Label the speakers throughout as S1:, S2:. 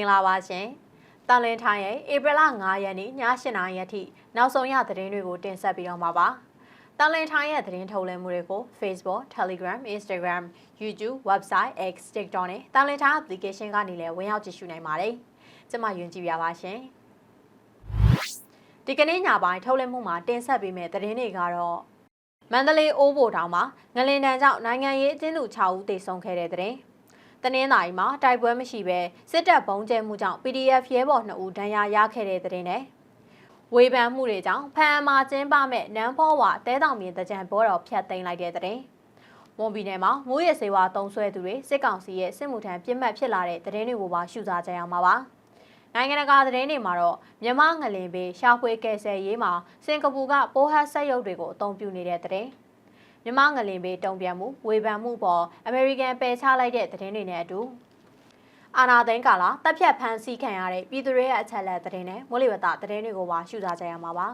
S1: င်္ဂလာပါရှင်။တန်လင်းထိုင်းရဲ့ဧပြီလ9ရက်နေ့ည8:00နာရီအထိနောက်ဆုံးရသတင်းတွေကိုတင်ဆက်ပေးတော့မှာပါ။တန်လင်းထိုင်းရဲ့သတင်းထုတ်လွှင့်မှုတွေကို Facebook, Telegram, Instagram, YouTube, Website, X, TikTok နဲ့တန်လင်းထိုင်း application ကနေလည်းဝင်ရောက်ကြည့်ရှုနိုင်ပါတယ်။ကျွန်မယွန်ကြည့်ပြပါရှင်။ဒီကနေ့ညပိုင်းထုတ်လွှင့်မှုမှာတင်ဆက်ပေးမယ့်သတင်းတွေကတော့မန္တလေးအိုးဘိုတောင်မှာငလင်တန်းကြောင့်နိုင်ငံရေးအကျဉ်းသူ6ဦးသေဆုံးခဲ့တဲ့တဲ့ တင်။တနင်္သာရီမှာတိုက်ပွဲမရှိဘဲစစ်တပ်ဘုံကျဲမှုကြောင့် PDF ရဲဘော်2ဦးဒဏ်ရာရခဲ့တဲ့တဲ့တင်နဲ့ဝေဖန်မှုတွေကြောင့်ဖန်အမာကျင်းပမဲ့နန်းဖောဝါတဲတောင်မြင်တကြံဘောတော်ဖျက်သိမ်းလိုက်တဲ့တဲ့တင်။မွန်ပြည်နယ်မှာမိုးရဲစေဝါတုံးဆွဲသူတွေစစ်ကောင်စီရဲ့စစ်မှုထမ်းပြစ်မှတ်ဖြစ်လာတဲ့တဲ့တင်တွေကိုပါရှုစားကြရမှာပါ။နိုင်ငံတကာသတင်းတွေမှာတော့မြန်မာငလင်ပေရှာဖွေကယ်ဆယ်ရေးမှာစင်ကာပူကပိုးဟတ်ဆက်ရုပ်တွေကိုအသုံးပြုနေတဲ့တဲ့ မြမငလင်ပေးတုံ့ပြန်မှုဝေဖန်မှုပေါ်အမေရိကန်ပယ်ချလိုက်တဲ့သတင်းတွေနဲ့အတူအာနာသိန်းကာလာတပ်ဖြတ်ဖမ်းဆီးခံရတဲ့ပြည်သူတွေရဲ့အချက်အလက်သတင်းနဲ့မိုးလေဝသသတင်းတွေကိုပါရှုစားကြရမှာပါ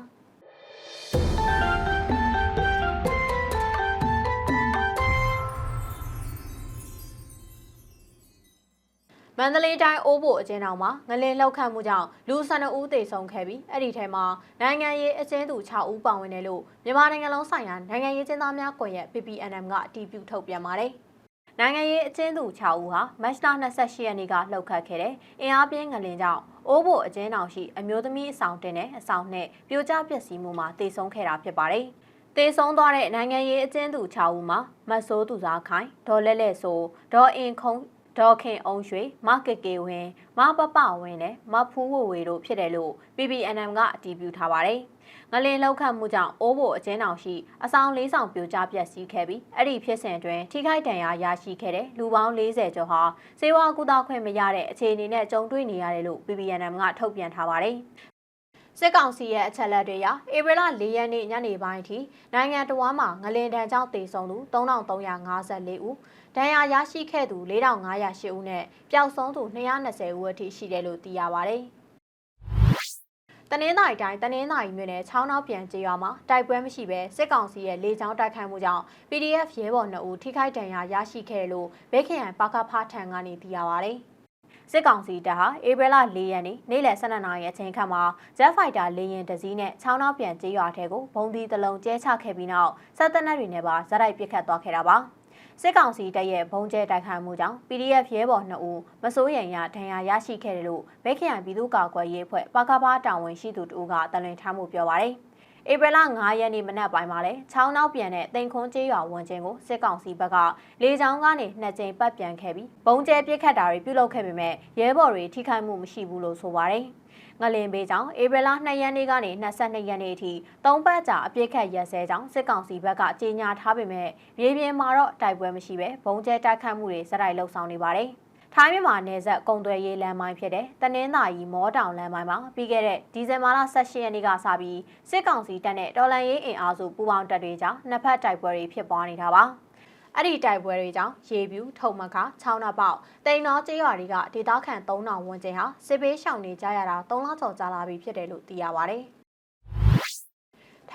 S1: မန္တလေးတိုင်းအိုးဘိုအကျဉ်းထောင်မှာငလင်လောက်ခတ်မှုကြောင့်လူ12ဦးသေဆုံးခဲ့ပြီးအဲ့ဒီထဲမှာနိုင်ငံရေးအကျဉ်းသူ6ဦးပါဝင်တယ်လို့မြန်မာနိုင်ငံလုံးဆိုင်ရာနိုင်ငံရေးကျဉ်းသားများကွန်ရက် PPNM ကအတည်ပြုထုတ်ပြန်ပါတယ်။နိုင်ငံရေးအကျဉ်းသူ6ဦးဟာမတ်လ28ရက်နေ့ကလှုပ်ခတ်ခဲ့တဲ့အင်အားပြင်းငလင်ကြောင့်အိုးဘိုအကျဉ်းထောင်ရှိအမျိုးသမီးအဆောင်တင်တဲ့အဆောင်နဲ့ပြိုကျပျက်စီးမှုမှာသေဆုံးခဲ့တာဖြစ်ပါတယ်။တေဆုံးသွားတဲ့နိုင်ငံရေးအကျဉ်းသူ6ဦးမှာမတ်ဆိုးသူစားခိုင်ဒေါ်လဲလဲဆိုဒေါ်အင်ခုံ ဒေါ်ခင်အောင်ရွှေမကကေဝင်းမပပဝင်းနဲ့မဖူးဝဝေတို့ဖြစ်တယ်လို့ PPNM ကအတည်ပြုထားပါတယ်။ငလင်လောက်ခတ်မှုကြောင့်အိုးဘိုအကျဉ်းတောင်ရှိအဆောင်၄ဆောင်ပြိုကျပျက်စီးခဲ့ပြီးအဲ့ဒီဖြစ်စဉ်တွင်ထိခိုက်ဒဏ်ရာရရှိခဲ့တဲ့လူပေါင်း40ကျော်ဟာစေဝါကူတာခွင့်မရတဲ့အခြေအနေနဲ့ကြုံတွေ့နေရတယ်လို့ PPNM ကထုတ်ပြန်ထားပါတယ်။ စစ်ကောင်စီရဲ့အချက်လက်တွေအရဧပြီလ၄ရက်နေ့ညနေပိုင်းအထိနိုင်ငံတော်မှာငလင်တန်းကြောင့်တေဆုံးသူ3354ဦးဒဏ်ရာရရှိခဲ့သူ4508ဦးနဲ့ပျောက်ဆုံးသူ220ဦးအထိရှိတယ်လို့သိရပါဗျ။တနင်္သာရီတိုင်းတနင်္သာရီမြို့နယ်ချောင်းနောက်ပြန်ကျေးရွာမှာတိုက်ပွဲမရှိဘဲစစ်ကောင်စီရဲ့လေကြောင်းတိုက်ခိုက်မှုကြောင့် PDF ရဲဘော်2ဦးထိခိုက်ဒဏ်ရာရရှိခဲ့လို့ဘေးခရိုင်ပါကဖားထံကနေသိရပါဗျ။ စစ်ကောင်စီတပ်ဟာဧပြီလ၄ရက်နေ့နေ့လယ်12နာရီအချိန်ခန့်မှာ Jet Fighter လေယာဉ်တစ်စီးနဲ့ချောင်းနောက်ပြန်ကျေးရွာထဲကိုဘုံဒီတလုံးကျဲချခဲ့ပြီးနောက်စစ်တပ်နက်တွေနဲ့ပါဇက်တိုက်ပစ်ခတ်သွားခဲ့တာပါ။စစ်ကောင်စီတပ်ရဲ့ဘုံကျဲတိုက်ခိုက်မှုကြောင့် PDF ရဲဘော်2ဦးမစိုးရိမ်ရဒဏ်ရာရရှိခဲ့တယ်လို့ဘဲခရိုင်ပြည်သူ့ကာကွယ်ရေးအဖွဲ့ပါကပါတာဝန်ရှိသူတို့ကတလွင်ထားမှုပြောပါရယ် ဧပြီလ9ရက်နေ့မနက်ပိုင်းမှာလဲချောင်းနောက်ပြန်တဲ့တိန်ခွန်းကျေးရွာဝန်ချင်းကိုစစ်ကောင်စီဘက်ကလေကြောင်းကနေနှစ်ကြိမ်ပတ်ပြန်ခဲ့ပြီးဘုံကျဲပစ်ခတ်တာတွေပြုလုပ်ခဲ့ပေမဲ့ရဲဘော်တွေထိခိုက်မှုမရှိဘူးလို့ဆိုပါတယ်။ငလင်ပေးကြောင့်ဧပြီလ2ရက်နေ့ကနေ22ရက်နေ့အထိ၃ပတ်ကြာအပြစ်ခတ်ရက်စဲကြောင်းစစ်ကောင်စီဘက်ကကြေညာထားပေမဲ့မြေပြင်မှာတော့တိုက်ပွဲမရှိဘဲဘုံကျဲတိုက်ခတ်မှုတွေစတိုက်လှုပ်ဆောင်နေပါတယ်။ ထိုင်းမြန်မာနယ်စပ်ကုံသွယ်ရေးလမ်းမိုင်းဖြစ်တဲ့တနင်္သာရီမောတောင်လမ်းမိုင်းမှာပြီးခဲ့တဲ့ဒီဇင်ဘာလ18ရက်နေ့ကစပြီးစစ်ကောင်စီတပ်နဲ့တော်လန်ရေးအင်အားစုပူးပေါင်းတပ်တွေကြားနှစ်ဖက်တိုက်ပွဲတွေဖြစ်ပွားနေတာပါ။အဲ့ဒီတိုက်ပွဲတွေကြောင့်ရေပြူထုံမခချောင်းနာပေါက်တိန်တော်ကျေးရွာတွေကဒေသခံ3000ဝန်းကျင်ဟာစစ်ဘေးရှောင်နေကြရတာ3လကျော်ကြာလာပြီဖြစ်တယ်လို့သိရပါဗျ။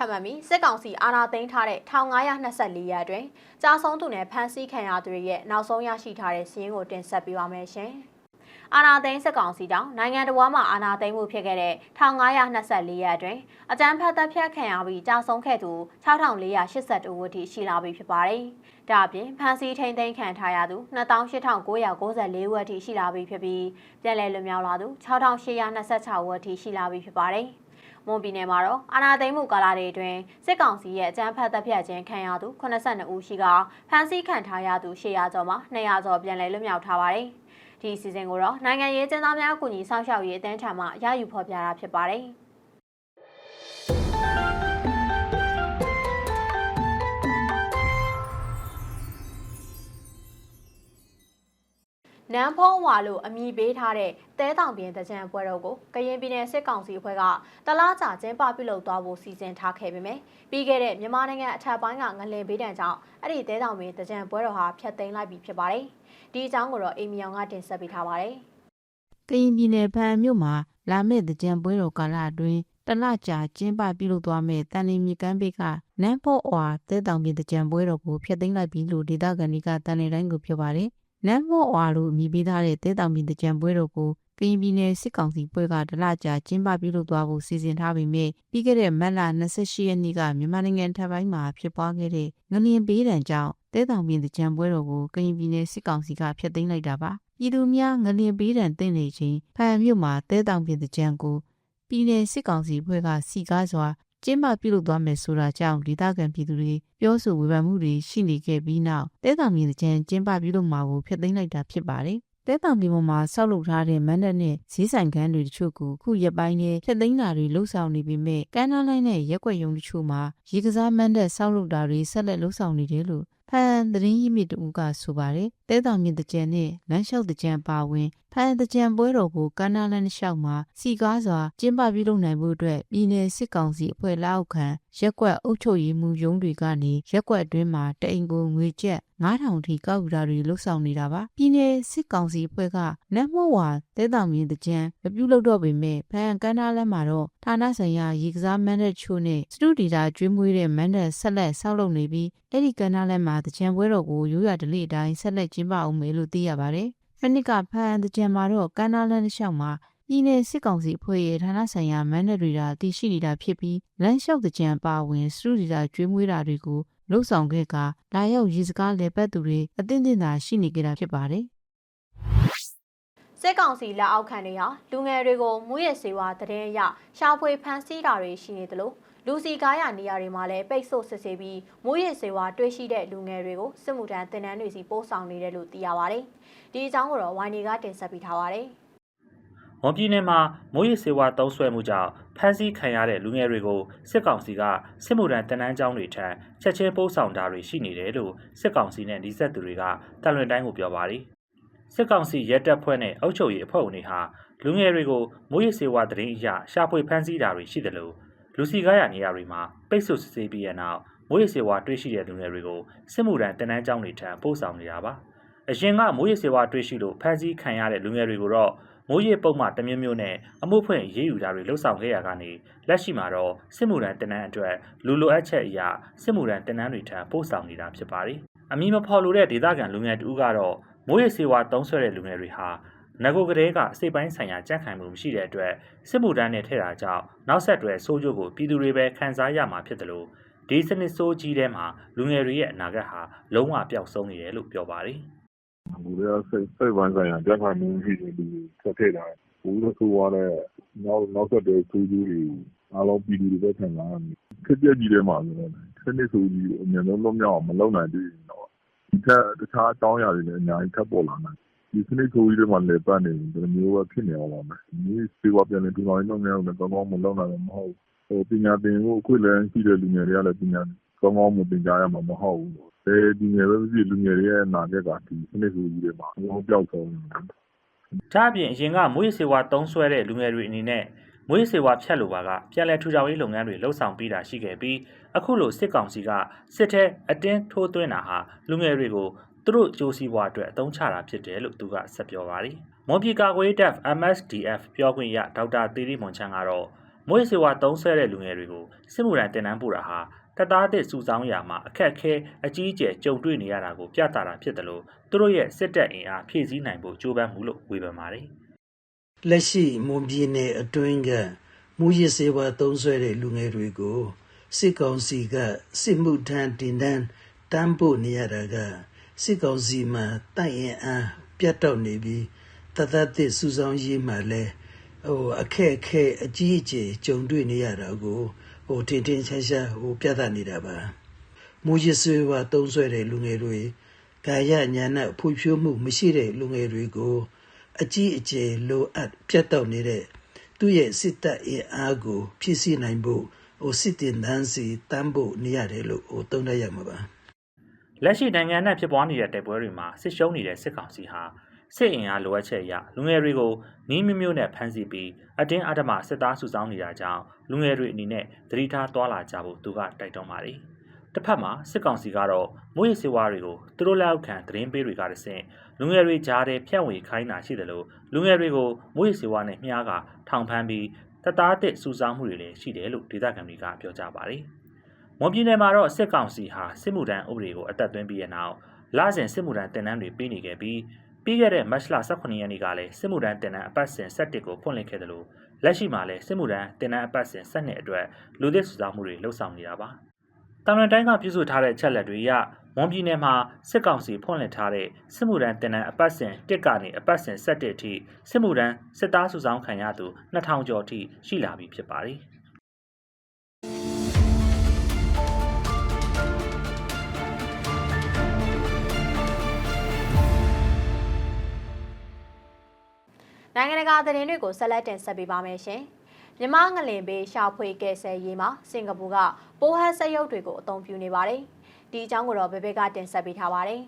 S1: ထပ်မံပြီးစစ်ကောင်စီအာဏာသိမ်းထားတဲ့1524ရက်အတွင်းကြာဆုံးသူနဲ့ဖမ်းဆီးခံရသူတွေရဲ့နောက်ဆုံးရရှိထားတဲ့စီးရင်ကိုတင်ဆက်ပေးပါမယ်ရှင်။အာနာသိန်းစစ်ကောင်စီကြောင့်နိုင်ငံတော်မှာအာနာသိန်းမှုဖြစ်ခဲ့တဲ့1524ရက်အတွင်းအကြမ်းဖက်တပ်ဖြတ်ခံရပြီးကြာဆုံးခဲ့သူ6482ဦးထိရှိလာပြီဖြစ်ပါတယ်။ဒါအပြင်ဖမ်းဆီးထိန်သိမ်းခံထားရသူ28994ဦးထိရှိလာပြီဖြစ်ပြီးပြည်လဲလွမြောက်လာသူ6826ဦးထိရှိလာပြီဖြစ်ပါတယ်။ မွန်ပြည်နယ်မှာတော့အာနာသိန်းမှုကာလတွေအတွင်းစစ်ကောင်စီရဲ့အကြမ်းဖက်တပ်ဖြတ်ခြင်းခံရသူ82ဦးရှိကဖမ်းဆီးခံထားရသူ800ကျော်မှာ200ကျော်ပြန်လည်လွတ်မြောက်ထားပါတယ်။ဒီအစီအစဉ်ကိုတော့နိုင်ငံရေးကျင်းသားများအကူအညီဆောင်ရှောက်ရေးအသင်းထံမှရယူဖော်ပြတာဖြစ်ပါတယ်။ နန်းဖုံးဝါလို့အမည်ပေးထားတဲ့တဲတောင်ပြင်တကြံပွဲတော်ကိုကရင်ပြည်နယ်စစ်ကောင်စီအဖွဲ့ကတလားကြာကျင်းပပြုလုပ်သွားဖို့စီစဉ်ထားခဲ့ပေမဲ့ပြီးခဲ့တဲ့မြန်မာနိုင်ငံအထက်ပိုင်းကငလင်ဘေးဒဏ်ကြောင့်အဲ့ဒီတဲတောင်ပြင်တကြံပွဲတော်ဟာဖျက်သိမ်းလိုက်ပြီဖြစ်ပါတယ်။ဒီအကြောင်းကိုတော့အိမ်မြောင်ကတင်ဆက်ပေးထားပါတယ်။
S2: ကရင်ပြည်နယ်ဖန်မြို့မှာလာမယ့်တကြံပွဲတော်ကာလအတွင်းတလကြာကျင်းပပြုလုပ်သွားမယ့်တန်လင်းမြေကမ်းဘေးကနန်းဖို့အွာတဲတောင်မြေတကြံပွဲတော်ကိုဖျက်သိမ်းလိုက်ပြီလို့ဒေသခံတွေကတန်လင်းတိုင်းကိုပြောပါတယ်။ နန်းဖို့အွာလို့အမည်ပေးထားတဲ့တဲတောင်မြေတကြံပွဲတော်ကိုကရင်ပြည်နယ်စစ်ကောင်စီဖွဲ့ကဒလကြာကျင်းပပြုလုပ်သွားဖို့စီစဉ်ထားပေမဲ့ပြီးခဲ့တဲ့မတ်လ28ရက်နေ့ကမြန်မာနိုင်ငံထပ်ပိုင်းမှာဖြစ်ပွားခဲ့တဲ့ငလျင်ပေးတံကြောင့်တဲတောင်ပြည်တကြံပွဲတော်ကိုကရင်ပြည်နယ်စစ်ကောင်စီကဖျက်သိမ်းလိုက်တာပါပြည်သူများငလျင်ပေးတံသိမ့်နေချိန်ဖန်မြို့မှာတဲတောင်ပြည်တကြံကိုပြည်နယ်စစ်ကောင်စီဖွဲ့ကစီကားစွာ ကျင်းပပြုလုပ်သွားမယ်ဆိုတာကြောင့်ဒေသခံပြည်သူတွေပြောဆိုဝေဖန်မှုတွေရှိနေခဲ့ပြီးနောက်တဲတောင်ပြည်တကြံကျင်းပပြုလုပ်မှာကိုဖျက်သိမ်းလိုက်တာဖြစ်ပါတယ်တဲတောင်ပြည်ပေါ်မှာဆောက်လုပ်ထားတဲ့မန္တနဲ့ဈေးဆိုင်ခန်းတွေတချို့ကိုခုရက်ပိုင်းနဲ့ဖျက်သိမ်းတာတွေလှုပ်ဆောင်နေပေမဲ့ကမ်းနားလိုင်းနဲ့ရက်ွက်ရုံတချို့မှာရေကစားမန်းတဲ့ဆောက်လုပ်တာတွေဆက်လက်လှုပ်ဆောင်နေတယ်လို့ဖန်သတင်းရင်းမြစ်တူကဆိုပါတယ်တဲတောင်မြင့်တကြံနဲ့လမ်းလျှောက်တကြံပါဝင် ဖန်တကြံပွဲတော်ကိုကမ်းနားလမ်းလျှောက်မှာစီကားစွာကျင်းပပြုလုပ်နိုင်ဖို့အတွက်ပြည်내စစ်ကောင်စီအဖွဲ့လက်အောက်ခံရက်ွက်အုပ်ချုပ်ရေးမှူးရုံးတွေကနေရက်ွက်အတွင်းမှာတအိမ်ကိုငွေကျပ်9000ထိကောက်ယူတာတွေလှုပ်ဆောင်နေတာပါပြည်내စစ်ကောင်စီအဖွဲ့ကနတ်မောဝါတဲတောင်မြင့်တကြံမပြုလုပ်တော့ပေမဲ့ဖန်ကမ်းနားလမ်းမှာတော့ဌာနဆိုင်ရာရေကစားမန်းတဲ့ချို့နဲ့စတူဒီတာကျွေးမွေးတဲ့မန်းတဲ့ဆက်လက်ဆောက်လုပ်နေပြီးအဲ့ဒီကမ်းနားလမ်းမှာတကြံပွဲတော်ကိုရိုးရဒလိအတိုင်းဆက်လက်ကျင်းပအောင်မယ်လို့သိရပါတယ် ဖနစ်ကဖန်တကြံမှာတော့ကမ်းနားလမ်းတစ်လျှောက်မှာပြည်내စစ်ကောင်စီအဖွဲ့ရဲ့ဌာနဆိုင်ရာမန်နတွေတာတည်ရှိနေတာဖြစ်ပြီးလမ်းလျှောက်တကြံပါဝင်စတူဒီတာကျွေးမွေးတာတွေကိုလှုပ်ဆောင်ခဲ့ကလာရောက်ရေစကားလေပတ်သူတွေအသင့်တင်သာရှိနေကြတာဖြစ်ပါတယ်
S1: စစ်ကောင်စီလက်အောက်ခံတွေဟာလူငယ်တွေကိုမူရစ်စေဝါတည်င်းအရရှာဖွေဖမ်းဆီးတာတွေရှိနေသလိုလူစီကားရနေရာတွေမှာလည်းပိတ်ဆို့စစ်ဆေးပြီးမူရစ်စေဝါတွေ့ရှိတဲ့လူငယ်တွေကိုစစ်မှုထမ်းတင်နန်းတွေစီပို့ဆောင်နေတယ်လို့သိရပါတယ်။ ဒီအကြောင်းကိုတော့ဝိုင်းနေကတင်ဆက်ပေးထားပါတယ်။
S3: မွန်ပြည်နယ်မှာမိုးရီစေဝါတုံးဆွဲမှုကြောင့်ဖမ်းဆီးခံရတဲ့လူငယ်တွေကိုစစ်ကောင်စီကစစ်မှုထမ်းတနန်းကျောင်းတွေထံချက်ချင်းပို့ဆောင်တာတွေရှိနေတယ်လို့စစ်ကောင်စီနဲ့နှိစက်သူတွေကတန်လွင်တိုင်းကိုပြောပါတယ်။စစ်ကောင်စီရဲတပ်ဖွဲ့နဲ့အုပ်ချုပ်ရေးအဖွဲ့ဝင်တွေဟာလူငယ်တွေကိုမိုးရီစေဝါတရင်အရရှာဖွေဖမ်းဆီးတာတွေရှိတယ်လို့လူစီကားရနေရာတွေမှာပိတ်ဆို့စစ်ဆေးပြီးတဲ့နောက်မိုးရီစေဝါတွေ့ရှိတဲ့လူငယ်တွေကိုစစ်မှုထမ်းတနန်းကျောင်းတွေထံပို့ဆောင်နေတာပါ။ အရင်ကမိုးရီစေဝါတွေ့ရှိလို့ဖမ်းဆီးခံရတဲ့လူငယ်တွေကိုတော့မိုးရေပုံမှတစ်မျိုးမျိုးနဲ့အမှုဖွင့်ရေးယူတာတွေလှုပ်ဆောင်ခဲ့ရကနေလက်ရှိမှာတော့စစ်မှုထမ်းတင်နန်းအတွက်လူလိုအပ်ချက်အရာစစ်မှုထမ်းတင်နန်းတွေထံပို့ဆောင်နေတာဖြစ်ပါတယ်။အမည်မဖော်လိုတဲ့ဒေသခံလူငယ်တူကတော့မိုးရေစေဝါတုံးဆွဲတဲ့လူငယ်တွေဟာငကိုကလေးကအစိပ်ပိုင်းဆိုင်ရာကြန့်ခိုင်မှုမရှိတဲ့အတွက်စစ်မှုထမ်းနဲ့ထည့်တာကြောင့်နောက်ဆက်တွဲဆိုးကျိုးကိုပြည်သူတွေပဲခံစားရမှာဖြစ်တယ်လို့ဒီစနစ်ဆိုးကြီးထဲမှာလူငယ်တွေရဲ့အနာဂတ်ဟာလုံးဝပျောက်ဆုံးနေတယ်လို့ပြောပါတယ်။
S4: ဘူရဲစိတ်စိတ်ပိုင်းဆိုင်ရာကြက်ခံမှုရှိတဲ့လူတွေဆက်ထည့်တာဘူးလို့ဆိုရတဲ့နောက်နောက်ဆက်တွဲ ဆိုးကျိုးတွေအားလုံးပြည်သူတွေပဲ ခံစားရမယ်ခက်ပြက်ကြီးထဲမှာဆိုတော့စနစ်ဆိုးကြီး အမြင်လုံးလုံးမြောက်အောင် မလုပ်နိုင်သေးဘူးတော့ ဒီထက် တခြားအကြောင်းအရာတွေလည်း အများကြီးထပ်ပေါ်လာနိုင်ဒီစနစ်ဆိုးကြီးထဲမှာလေပတ်နေတယ်ဒီမျိုးပဲ ဖြစ်နေအောင်ပါမယ်ဒီစေဝါပြန်နေဒီလိုမျိုးမျိုးနဲ့ကောင်းကောင်းမလုပ်နိုင်မှာ မဟုတ်ဟိုပညာသင်ဖို့ အခွင့်အလမ်းရှိတဲ့ လူငယ်တွေကလည်း ပညာကောင်းကောင်း မသင်ကြားရမှာ မဟုတ်ဘူး အဲဒီငယ်ပဲဖြစ်လူငယ်တွေရဲ့အနာဂတ်ကဒီစနစ်ဆိုးကြီးတွေမှာအလုံးပြောက်ဆုံးနေတယ်
S3: ဒါအပြင်အရင်ကမွေးစေဝါတုံးဆွဲတဲ့လူငယ်တွေအနေနဲ့မွေးစေဝါဖြတ်လိုပါကပြန်လည်ထူထောင်ရေးလုပ်ငန်းတွေလှုပ်ဆောင်ပေးတာရှိခဲ့ပြီးအခုလိုစစ်ကောင်စီကစစ်ထဲအတင်းထိုးသွင်းတာဟာလူငယ်တွေကိုသူတို့ကြိုးစည်းပွားအတွက်အသုံးချတာဖြစ်တယ်လို့သူကဆက်ပြောပါတယ်။မွန်ပြည်ကာကွယ်တပ် MSDF ပြောခွင့်ရဒေါက်တာသေရီမွန်ချန်ကတော့မွေးစေဝါတုံးဆွဲတဲ့လူငယ်တွေကိုစစ်မှုထမ်းတင်နန်းပို့တာဟာ တပ်သားတဲ့စုဆောင်းရာမှာအခက်အခဲအကြီးအကျယ်ကြုံတွေ့နေရတာကိုပြသတာဖြစ်တယ်လို့သူတို့ရဲ့စစ်တပ်အင်အားဖြည့်ဆည်းနိုင်ဖို့ကြိုးပမ်းမှုလို့ဝေဖန်ပါတယ်။
S5: လက်ရှိမွန်ပြည်နယ်အတွင်းကမူရစ်စေဝါသုံးဆွဲတဲ့လူငယ်တွေကိုစစ်ကောင်စီကစစ်မှုထမ်းတင်တန်းတန်းဖို့နေရတာကစစ်ကောင်စီမှာတိုက်ရင်အားပြတ်တော့နေပြီးတသက်သစ်စူဆောင်းရေးမှာလဲဟိုအခက်အခဲအကြီးအကျယ်ကြုံတွေ့နေရတာကို ဟိုတင်တင်ရှားရှားဟိုပြသနေတာပါမူရစ်စေဝါသုံးဆွဲတဲ့လူငယ်တွေကာယညာဏဖွံ့ဖြိုးမှုမရှိတဲ့လူငယ်တွေကို အကြီးအကျယ်လိုအပ်ပြတ်တော့နေတဲ့သူ့ရဲ့စစ်တပ်အင်အားကိုဖြည့်ဆည်းနိုင်ဖို့ဟိုစစ်တင်တန်းစီတန်းဖို့နေရတယ်လို့ဟိုသုံးသပ်ရမှာပါ
S3: လက်ရှိနိုင်ငံနဲ့ဖြစ်ပွားနေတဲ့တိုက်ပွဲတွေမှာစစ်ရှုံးနေတဲ့စစ်ကောင်စီဟာ စစ်အင်အားလိုအပ်ချက်အရလူငယ်တွေကိုနှီးမျိုးမျိုးနဲ့ဖမ်းဆီးပြီးအတင်းအဓမ္မစစ်သားစုဆောင်းနေတာကြောင့်လူငယ်တွေအနေနဲ့သတိထားသွားလာကြဖို့သူကတိုက်တွန်းပါတယ်။တစ်ဖက်မှာစစ်ကောင်စီကတော့မွေးစေဝါတွေကိုသူတို့လက်အောက်ခံသတင်းပေးတွေကတဆင့်လူငယ်တွေကြားထဲဖြန့်ဝေခိုင်းတာရှိတယ်လို့လူငယ်တွေကိုမွေးစေဝါနဲ့မျှားကထောင်ဖမ်းပြီးတပ်သားအစ်စုဆောင်းမှုတွေလည်းရှိတယ်လို့ဒေသခံတွေကပြောကြပါတယ်။မွန်ပြည်နယ်မှာတော့စစ်ကောင်စီဟာစစ်မှုထမ်းဥပဒေကိုအသက်သွင်းပြီးတဲ့နောက်လစဉ်စစ်မှုထမ်းတင်နန်းတွေပေးနေခဲ့ပြီး ပြီးခဲ့တဲ့မတ်လ18ရက်နေ့ကလည်းစစ်မှုထမ်းတင်နန်းအပတ်စဉ်7ကိုဖွင့်လှစ်ခဲ့တယ်လို့လက်ရှိမှာလည်းစစ်မှုထမ်းတင်နန်းအပတ်စဉ်7အတွက်လူသစ်စုဆောင်းမှုတွေလှုပ်ဆောင်နေတာပါ။တောင်ရန်တိုင်းကပြုစုထားတဲ့ချက်လက်တွေအရဝန်ပြည်နယ်မှာစစ်ကောင်စီဖွင့်လှစ်ထားတဲ့စစ်မှုထမ်းတင်နန်းအပတ်စဉ်1ကနေအပတ်စဉ်7အထိစစ်မှုထမ်းစစ်သားစုဆောင်းခံရသူ2000ကျော်အထိရှိလာပြီဖြစ်ပါတယ်။
S1: နိုင်ငံတကာသတင်းတွေကိုဆက်လက်တင်ဆက်ပေးပါမယ်ရှင်။မြန်မာငလင်ဘေးရှာဖွေကယ်ဆယ်ရေးမှာစင်ကာပူကပိုးဟက်စက်ရုပ်တွေကိုအသုံးပြုနေပါတယ်။ဒီအကြောင်းကိုတော့ဘေဘေကတင်ဆက်ပေးထားပါတယ်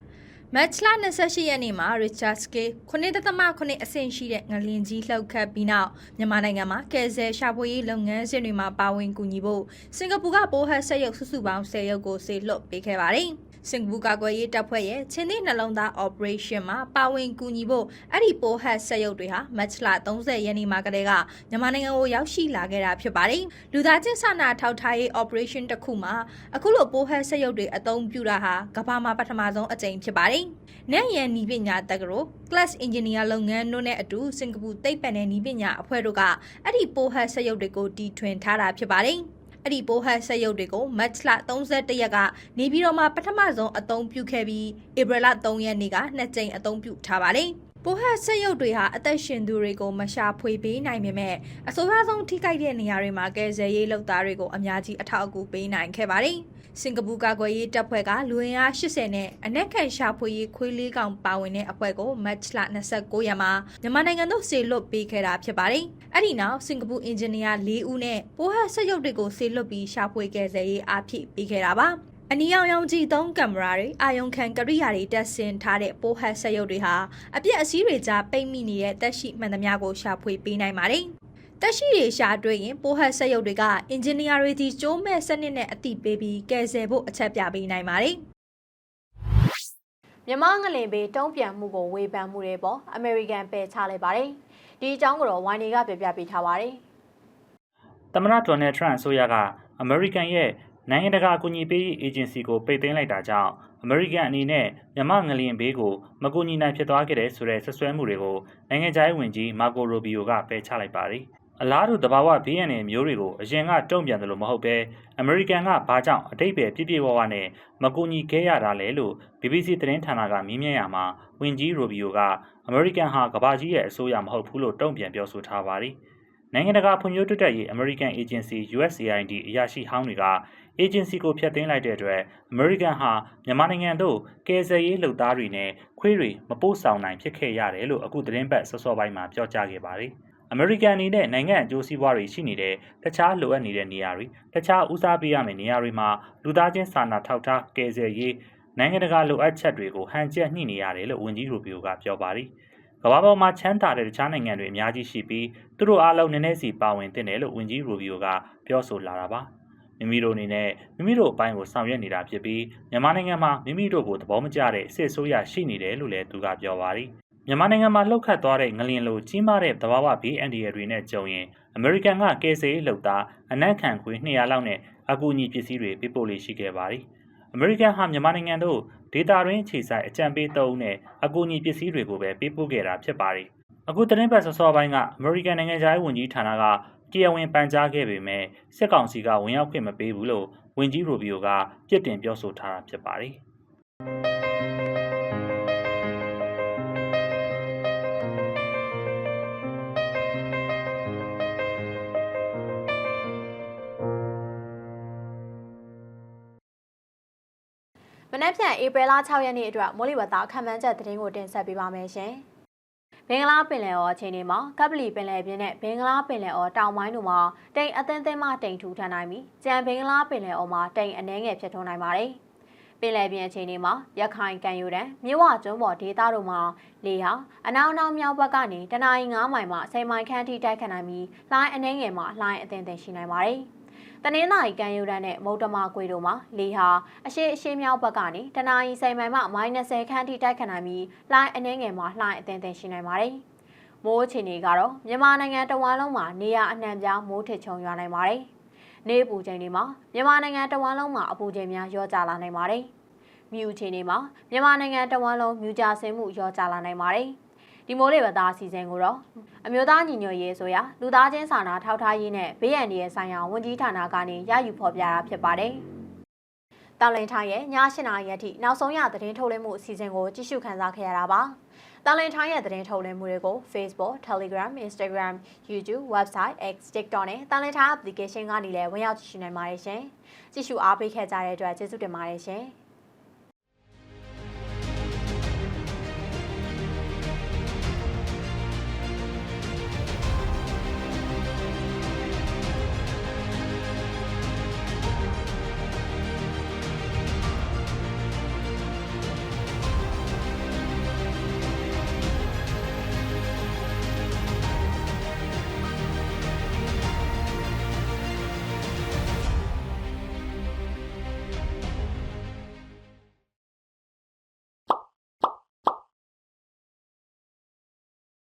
S1: ။
S6: မတ်လ28ရက်နေ့မှာ Richard Scale 9.8အဆင့်ရှိတဲ့ငလင်ကြီးလှုပ်ခတ်ပြီးနောက်မြန်မာနိုင်ငံမှာကယ်ဆယ်ရှာဖွေရေးလုပ်ငန်းစဉ်တွေမှာပါဝင်ကူညီဖို့စင်ကာပူကပိုးဟက်ဆက်ရုပ်စုစုပေါင်း10ရုပ်ကိုစေလွှတ်ပေးခဲ့ပါတယ်။ စင်ကာပူကာကွယ်ရေးတပ်ဖွဲ့ရဲ့ချင်းသစ်နှလုံးသား operation မှာပါဝင်ကူညီဖို့အဲ့ဒီပိုးဟက်ဆက်ရုပ်တွေဟာမတ်လ30ရက်နေ့မှာကတည်းကမြန်မာနိုင်ငံကိုရောက်ရှိလာခဲ့တာဖြစ်ပါတယ်။လူသားချင်းစာနာထောက်ထားရေး operation တစ်ခုမှာအခုလိုပိုးဟက်ဆက်ရုပ်တွေအသုံးပြုတာဟာကမ္ဘာမှာပထမဆုံးအကြိမ်ဖြစ်ပါတယ်။နက်ရန်နီးပညာတက္ကသိုလ် class engineer လုပ်ငန်းတို့နဲ့အတူစင်ကာပူသိပ္ပံနဲ့နီးပညာအဖွဲ့တို့ကအဲ့ဒီပိုးဟက်ဆက်ရုပ်တွေကိုတီထွင်ထားတာဖြစ်ပါတယ်။ အဲ့ဒီပိုးဟက်ဆက်ရုပ်တွေကိုမတ်လ31ရက်ကနေပြီးတော့မှပထမဆုံးအသုံးပြုခဲ့ပြီးဧပြီလ3ရက်နေ့ကနှစ်ကြိမ်အသုံးပြုထားပါတယ်။ပိုဟက်ဆက်ရုပ်တွေဟာအသက်ရှင်သူတွေကိုမရှာဖွေပေးနိုင်ပေမဲ့အဆိုးရွားဆုံးထိခိုက်တဲ့နေရာတွေမှာကယ်ဆယ်ရေးလုပ်သားတွေကိုအများကြီးအထောက်အကူပေးနိုင်ခဲ့ပါတယ်။ စင်ကာပူကာကွယ်ရေးတပ်ဖွဲ့ကလူဝင်အား80နဲ့အနက်ခံရှာဖွေရေးခွေးလေးကောင်ပါဝင်တဲ့အဖွဲ့ကိုမတ်လ29ရက်မှာမြန်မာနိုင်ငံသို့ဆေလွတ်ပေးခဲ့တာဖြစ်ပါတယ်။အဲ့ဒီနောက်စင်ကာပူအင်ဂျင်နီယာ၄ဦးနဲ့ပိုဟက်ဆက်ရုပ်တွေကိုဆေလွတ်ပြီးရှာဖွေကယ်ဆယ်ရေးအားဖြည့်ပေးခဲ့တာပါ။အနီရောင်ရောင်ကြည့်သုံးကင်မရာတွေအာယုံခံကရိယာတွေတက်ဆင်ထားတဲ့ပိုဟက်ဆက်ရုပ်တွေဟာအပြက်အစည်းတွေကြားပိတ်မိနေတဲ့တက်ရှိမှန်သမျှကိုရှာဖွေပေးနိုင်ပါတယ်။ တက်ရှိတွေရှာတွေ့ရင်ပိုဟက်ဆက်ရုပ်တွေကအင်ဂျင်နီယာတွေဒီကျိုးမဲ့စနစ်နဲ့အတိပေးပြီးကယ်ဆယ်ဖို့အချက်ပြပေးနိုင်ပါတယ်။
S1: မြန်မာငလင်ဘေးတုံးပြန်မှုကိုဝေဖန်မှုတွေပေါ်အမေရိကန်ပယ်ချလိုက်ပါတယ်။ဒီအကြောင်းကိုတော့ဝိုင်းနေကပြပြပေးထားပါတယ်။
S3: သမ္မတဒေါ်နယ်ထရန့်အစိုးရကအမေရိကန်ရဲ့နိုင်ငံတကာအကူအညီပေးရေးအေဂျင်စီကိုပိတ်သိမ်းလိုက်တာကြောင့်အမေရိကန်အနေနဲ့မြန်မာငလျင်ဘေးကိုမကူညီနိုင်ဖြစ်သွားခဲ့တဲ့ဆိုတဲ့ဆွဆွဲမှုတွေကိုနိုင်ငံခြားရေးဝန်ကြီးမာကိုရိုဘီယိုကပယ်ချလိုက်ပါတယ်။ အလားတူတဘာဝဘေးရန်နယ်မျိုးတွေကိုအရင်ကတုံ့ပြန်တယ်လို့မဟုတ်ဘဲအမေရိကန်ကဘာကြောင့်အတိတ်ပဲပြည့်ပြည့်ဝဝနဲ့မကူညီခဲ့ရတာလဲလို့ BBC သတင်းဌာနကမေးမြန်းရမှာဝန်ကြီးရိုဘီယိုကအမေရိကန်ဟာကဘာကြီးရဲ့အစိုးရမဟုတ်ဘူးလို့တုံ့ပြန်ပြောဆိုထားပါတယ်။နိုင်ငံတကာဖွံ့ဖြိုးတိုးတက်ရေးအမေရိကန်အေဂျင်စီ USAID အရာရှိဟောင်းတွေကအေဂျင်စီကိုဖျက်သိမ်းလိုက်တဲ့အတွက်အမေရိကန်ဟာမြန်မာနိုင်ငံသို့ကယ်ဆယ်ရေးလုပ်သားတွေနဲ့ခွေးတွေမပို့ဆောင်နိုင်ဖြစ်ခဲ့ရတယ်လို့အခုသတင်းပတ်စောစောပိုင်းမှာပြောကြားခဲ့ပါတယ်။ အမေရိကန်အနေနဲ့နိုင်ငံအကျိုးစီးပွားတွေရှိနေတဲ့တခြားလိုအပ်နေတဲ့နေရာတွေတခြားဦးစားပေးရမယ့်နေရာတွေမှာလူသားချင်းစာနာထောက်ထားကယ်ဆယ်ရေးနိုင်ငံတကာလိုအပ်ချက်တွေကိုဟန်ချက်ညှိနေရတယ်လို့ဝန်ကြီးရိုဘီယိုကပြောပါတယ်။ကမ္ဘာပေါ်မှာချမ်းသာတဲ့တခြားနိုင်ငံတွေအများကြီးရှိပြီးသူတို့အားလုံးနည်းနည်းစီပါဝင်တင်တယ်လို့ဝန်ကြီးရိုဘီယိုကပြောဆိုလာတာပါ။မိမိတို့အနေနဲ့မိမိတို့အပိုင်းကိုဆောင်ရွက်နေတာဖြစ်ပြီးမြန်မာနိုင်ငံမှာမိမိတို့ကိုသဘောမကျတဲ့စစ်ဆိုးရရှိနေတယ်လို့လည်းသူကပြောပါတယ်။ မြန်မာနိုင်ငံမှာလှုပ်ခတ်သွားတဲ့ငလင်လိုကြီးမားတဲ့သဘာဝဘေးအန္တရာယ်တွေနဲ့ကြုံရင်အမေရိကန်ကကယ်ဆယ်ရေးလုပ်သားအနက်ခံခွေ200လောက်နဲ့အကူအညီပစ္စည်းတွေပေးပို့လေးရှိခဲ့ပါတယ်။အမေရိကန်ဟာမြန်မာနိုင်ငံတို့ဒေတာရင်းအခြေဆိုင်အကြံပေးသုံးနဲ့အကူအညီပစ္စည်းတွေကိုပဲပေးပို့ခဲ့တာဖြစ်ပါတယ်။အခုသတင်းပတ်စောစောပိုင်းကအမေရိကန်နိုင်ငံသားဝန်ကြီးဌာနကတရားဝင်ပန်ကြားခဲ့ပေမဲ့စစ်ကောင်စီကဝင်ရောက်ခွင့်မပေးဘူးလို့ဝန်ကြီးရိုဘီယိုကပြစ်တင်ပြောဆိုထားတာဖြစ်ပါတယ်။
S1: မနက်ဖြန်ဧပြီလ6ရက်နေ့အတွက်မိုးလေဝသခန့်မှန်းချက်သတင်းကိုတင်ဆက်ပေးပါမယ်ရှင်။ဘင်္ဂလားပင်လယ်အော်အခြေအနေမှာကပလီပင်လယ်ပြင်နဲ့ဘင်္ဂလားပင်လယ်အော်တောင်ပိုင်းတို့မှာတိမ်အသင်းသင်းမှတိမ်ထူထန်နိုင်ပြီးကြံဘင်္ဂလားပင်လယ်အော်မှာတိမ်အနှဲငယ်ဖြစ်ထွန်းနိုင်ပါတယ်။ပင်လယ်ပြင်အခြေအနေမှာရခိုင်ကံယူတန်းမြဝကျွန်းပေါ်ဒေသတို့မှာလေဟာအနောက်အနောက်မြောက်ဘက်ကနေတနအီ9မိုင်မှ10မိုင်ခန့်ထိတိုက်ခတ်နိုင်ပြီးလှိုင်းအနှဲငယ်မှလှိုင်းအသင်းသင်းရှိနိုင်ပါတယ်။ တနင်္သာရီကံယူတန်းနဲ့မုတ်တမကွေတို့မှာလေဟာအရှိအရှိမြောက်ဘက်ကနေတနအီ10မိုင်မှ -30 ခန့်ထိတိုက်ခတ်နိုင်ပြီးလှိုင်းအနှဲငယ်မှလှိုင်းအသင်းသင်းရှိနိုင်ပါတယ်။မိုးအခြေအနေကတော့မြန်မာနိုင်ငံတဝန်းလုံးမှာနေရအနှံ့ပြားမိုးထစ်ချုံရွာနိုင်ပါတယ်။နေပူချိန်တွေမှာမြန်မာနိုင်ငံတဝန်းလုံးမှာအပူချိန်များလျော့ကျလာနိုင်ပါတယ်။မြူအခြေအနေမှာမြန်မာနိုင်ငံတဝန်းလုံးမြူကြဆင်းမှုရောကြလာနိုင်ပါတယ်။ ဒီမိုးလေဝသအစီအစဉ်ကိုတော့အမျိုးသားညီညွတ်ရေးဆိုရာလူသားချင်းစာနာထောက်ထားရေးနဲ့ဘေးအန္တရာယ်ဆိုင်ရာဝန်ကြီးဌာနကနေရယူဖော်ပြတာဖြစ်ပါတယ်။တာလင်ထိုင်းရဲ့ည၈နာရီအထိနောက်ဆုံးရသတင်းထုတ်လွှင့်မှုအစီအစဉ်ကိုကြည့်ရှုခန်းစားခဲ့ရတာပါ။တာလင်ထိုင်းရဲ့သတင်းထုတ်လွှင့်မှုတွေကို Facebook, Telegram, Instagram, YouTube, Website, X, TikTok နဲ့တာလင်ထိုင်း application ကနေလည်းဝင်ရောက်ကြည့်ရှုနိုင်ပါတယ်ရှင်။ကြည့်ရှုအားပေးခဲ့ကြတဲ့အတွက်ကျေးဇူးတင်ပါတယ်ရှင်။